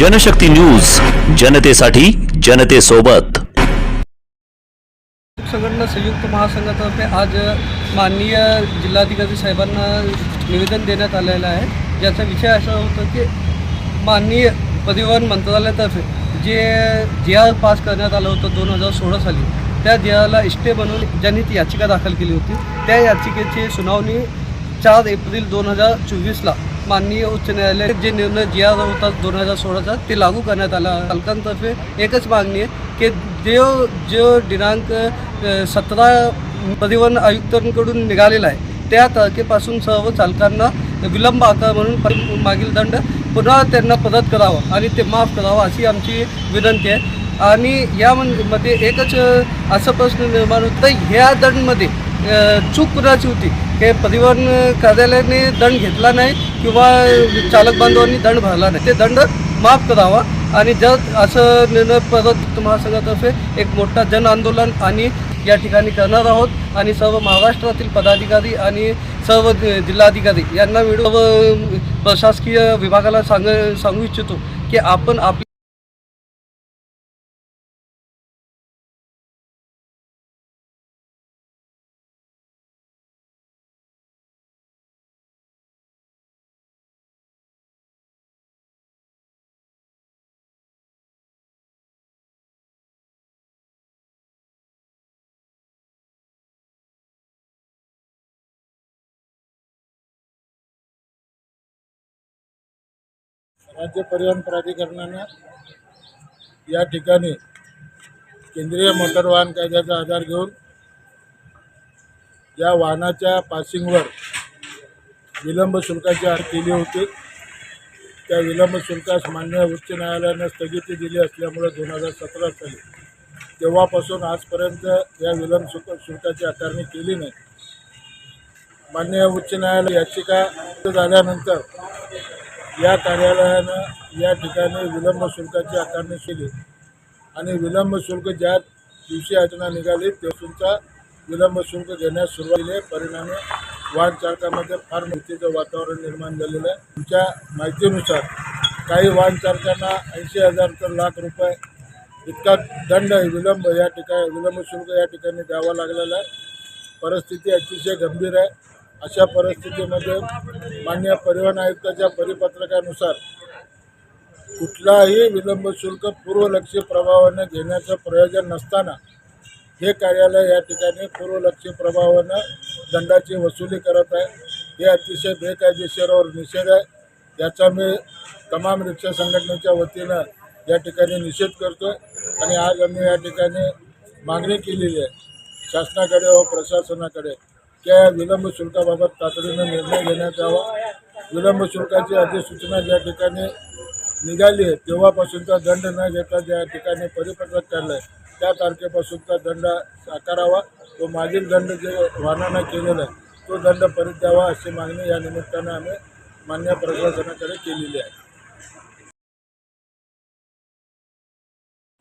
Janshakti news जनतेसाठी जनतेसोबत. संघटना संयुक्त महासंघातर्फे आज माननीय जिल्हाधिकारी साहेबांना निवेदन देण्यात आलेलं आहे. ज्याचा विषय असा होता की माननीय परिवहन मंत्रालयातर्फे जे जे आर पास करण्यात आलं होतं दोन हजार सोळा साली त्या जे आरला इष्टे बनवून ज्यांनी ती याचिका दाखल केली होती त्या याचिकेची सुनावणी चार एप्रिल दोन हजार चोवीसला माननीय उच्च न्यायालय जे निर्णय जी आर होता दोन हजार सोळाचा ते लागू करण्यात आला. पालकांतर्फे एकच मागणी आहे की जो जो दिनांक सतरा परिवहन आयुक्तांकडून निघालेला आहे त्या तारखेपासून सर्व चालकांना विलंब आकार म्हणून मागील दंड पुन्हा त्यांना परत करावा आणि ते माफ करावं अशी आमची विनंती आहे. आणि यामध्ये एकच असा प्रश्न निर्माण होतं तर ह्या दंडमध्ये चूक कुणाची होती? हे परिवहन कार्यालयाने दंड घेतला नाही किंवा चालक बांधवांनी दंड भरला नाही. ते दंड माफ करावा आणि जर असं निर्णय परत महासंघातर्फे एक मोठा जन आंदोलन आणि या ठिकाणी करणार आहोत आणि सर्व महाराष्ट्रातील पदाधिकारी आणि सर्व जिल्हाधिकारी यांना मिळून प्रशासकीय विभागाला सांग सांगू इच्छितो की आपण आपली राज्य परिवहन प्राधिकरणानं या ठिकाणी केंद्रीय मोटर वाहन कायद्याचा आधार घेऊन या वाहनाच्या पासिंगवर विलंब शुल्काची आड केली होती. त्या विलंब शुल्कास मान्य उच्च न्यायालयानं स्थगिती दिली असल्यामुळे दोन हजार सतरा साली तेव्हापासून आजपर्यंत या विलंब शुल्क शुल्काची आकारणी केली नाही. मान्य उच्च न्यायालय याचिका झाल्यानंतर या कार्यालयानं या ठिकाणी विलंब शुल्काची आकारणी केली. आणि विलंब शुल्क ज्या दिवशी याचना निघाली तेव्हाचा विलंब शुल्क घेण्यास सुरुवात केली परिणामी वाहन चालकामध्ये फार भीतीचं वातावरण निर्माण झालेलं आहे. तुमच्या माहितीनुसार काही वाहन चालकांना ऐंशी हजार तर लाख रुपये इतका दंड विलंब या ठिकाणी विलंब शुल्क या ठिकाणी द्यावा लागलेला आहे. परिस्थिती अतिशय गंभीर आहे. अशा परिस्थितीमध्ये मान्य परिवहन आयुक्ताच्या परिपत्रकानुसार कुठलाही विलंब शुल्क पूर्वलक्षी प्रभावानं घेण्याचं प्रयोजन नसताना हे कार्यालय या ठिकाणी पूर्वलक्षी प्रभावानं दंडाची वसुली करत आहे. हे अतिशय बेकायदेशीरवर निषेध आहे. याचा मी तमाम रिक्षा संघटनेच्या वतीनं या ठिकाणी निषेध करतो आणि आज आम्ही या ठिकाणी मागणी केलेली आहे. शासनाकडे व प्रशासनाकडे त्या विलंब शुल्काबाबत तातडीनं निर्णय घेण्यात यावा. विलंब शुल्काची अधिसूचना ज्या ठिकाणी निघाली आहे तेव्हापासूनचा दंड न घेता ज्या ठिकाणी परिपत्रक काढलं आहे त्या तारखेपासूनचा दंड आकारावा. तो मागील दंड जे वाहनानं केलेला आहे तो दंड परत द्यावा अशी मागणी या निमित्तानं आम्ही मान्य प्रशासनाकडे केलेली आहे.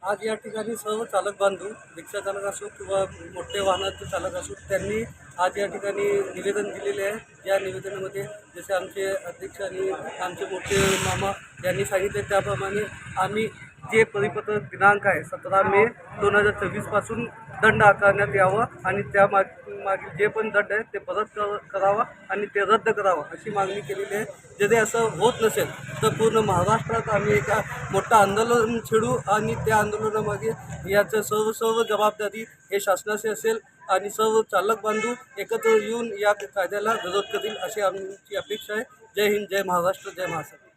आज या ठिकाणी सर्व चालक बांधू रिक्षा चालक असो किंवा मोठे वाहनाचे चालक असो त्यांनी आज या ठिकाणी निवेदन दिलेले आहे. या निवेदनामध्ये जसे आमचे अध्यक्ष आणि आमचे मोठे मामा यांनी सांगितले त्याप्रमाणे आम्ही जे परिपत्रक दिनांक आहे सतरा मे दोन हजार चोवीसपासून दंड आकारण्यात यावा आणि त्या माग मागील जे पण दंड आहे ते परत कर करावा आणि ते रद्द करावं अशी मागणी केलेली आहे. जरी असं होत नसेल तर पूर्ण महाराष्ट्रात आम्ही एका मोठं आंदोलन छेडू आणि त्या आंदोलनामागे याचं सर्व सर्व जबाबदारी हे शासनाची असेल आणि सर्व चालक बांधू एकत्र येऊन या कायद्याला विरोध करतील अशी आमची अपेक्षा आहे. जय हिंद जय महाराष्ट्र जय महाराष्ट्र.